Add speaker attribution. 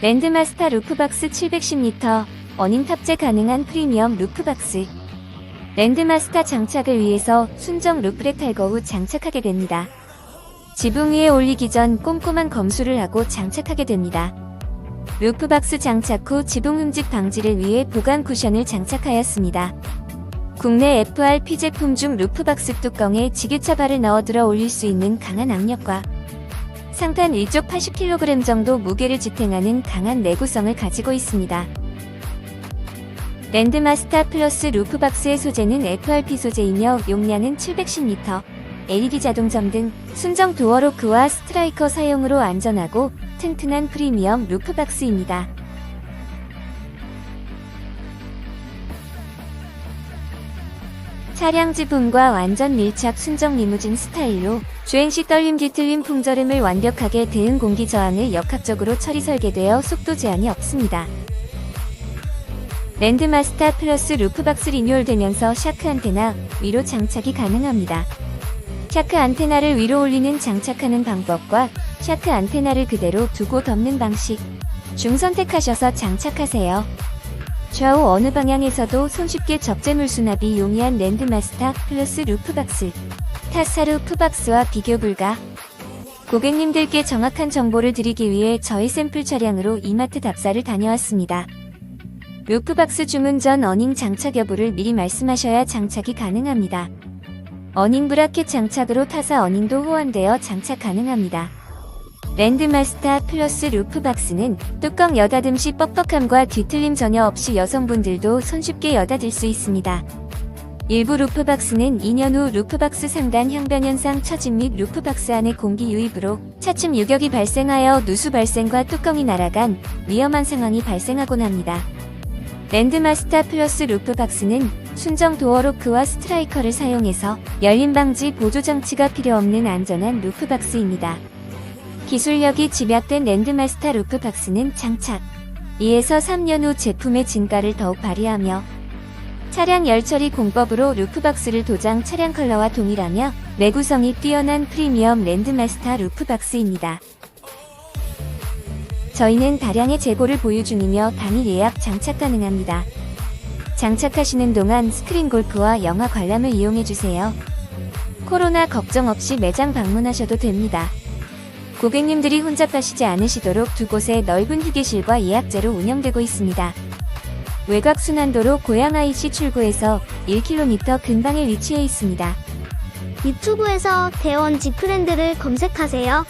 Speaker 1: 랜드마스터 루프박스 710m, 어닝 탑재 가능한 프리미엄 루프박스. 랜드마스터 장착을 위해서 순정 루프렉 탈거 후 장착하게 됩니다. 지붕 위에 올리기 전 꼼꼼한 검수를 하고 장착하게 됩니다. 루프박스 장착 후 지붕 흠집 방지를 위해 보강 쿠션을 장착하였습니다. 국내 FRP 제품 중 루프박스 뚜껑에 지게차 발을 넣어 들어 올릴 수 있는 강한 악력과 상단 1쪽 80kg 정도 무게를 지탱하는 강한 내구성을 가지고 있습니다. 랜드마스터 플러스 루프박스의 소재는 FRP 소재이며 용량은 710m, LED 자동점 등 순정 도어로크와 스트라이커 사용으로 안전하고 튼튼한 프리미엄 루프박스입니다. 차량 지붕과 완전 밀착 순정 리무진 스타일로 주행 시 떨림 뒤틀림 풍절음을 완벽하게 대응 공기 저항을 역학적으로 처리 설계되어 속도 제한이 없습니다. 랜드마스터 플러스 루프박스 리뉴얼되면서 샤크 안테나 위로 장착이 가능합니다. 샤크 안테나를 위로 올리는 장착하는 방법과 샤크 안테나를 그대로 두고 덮는 방식 중 선택하셔서 장착하세요. 좌우 어느 방향에서도 손쉽게 적재물 수납이 용이한 랜드마스터 플러스 루프박스 타사 루프박스와 비교 불가 고객님들께 정확한 정보를 드리기 위해 저희 샘플 차량으로 이마트 답사를 다녀왔습니다. 루프박스 주문 전 어닝 장착 여부를 미리 말씀하셔야 장착이 가능합니다. 어닝 브라켓 장착으로 타사 어닝도 호환되어 장착 가능합니다. 랜드마스터 플러스 루프박스는 뚜껑 여닫음 시 뻑뻑함과 뒤틀림 전혀 없이 여성분들도 손쉽게 여닫을 수 있습니다. 일부 루프박스는 2년 후 루프박스 상단 향변 현상 처짐 및 루프박스 안의 공기 유입으로 차츰 유격이 발생하여 누수 발생과 뚜껑이 날아간 위험한 상황이 발생하곤 합니다. 랜드마스터 플러스 루프박스는 순정 도어로크와 스트라이커를 사용해서 열림 방지 보조 장치가 필요 없는 안전한 루프박스입니다. 기술력이 집약된 랜드마스터 루프박스는 장착 2에서 3년 후 제품의 진가를 더욱 발휘하며 차량 열처리 공법으로 루프박스를 도장 차량 컬러와 동일하며 내구성이 뛰어난 프리미엄 랜드마스터 루프박스입니다. 저희는 다량의 재고를 보유 중이며 당일 예약 장착 가능합니다. 장착하시는 동안 스크린 골프와 영화 관람을 이용해주세요. 코로나 걱정 없이 매장 방문하셔도 됩니다. 고객님들이 혼잡하시지 않으시도록 두 곳의 넓은 휴게실과 예약제로 운영되고 있습니다. 외곽 순환도로 고양 IC 출구에서 1km 근방에 위치해 있습니다.
Speaker 2: 유튜브에서 대원 지프랜드를 검색하세요.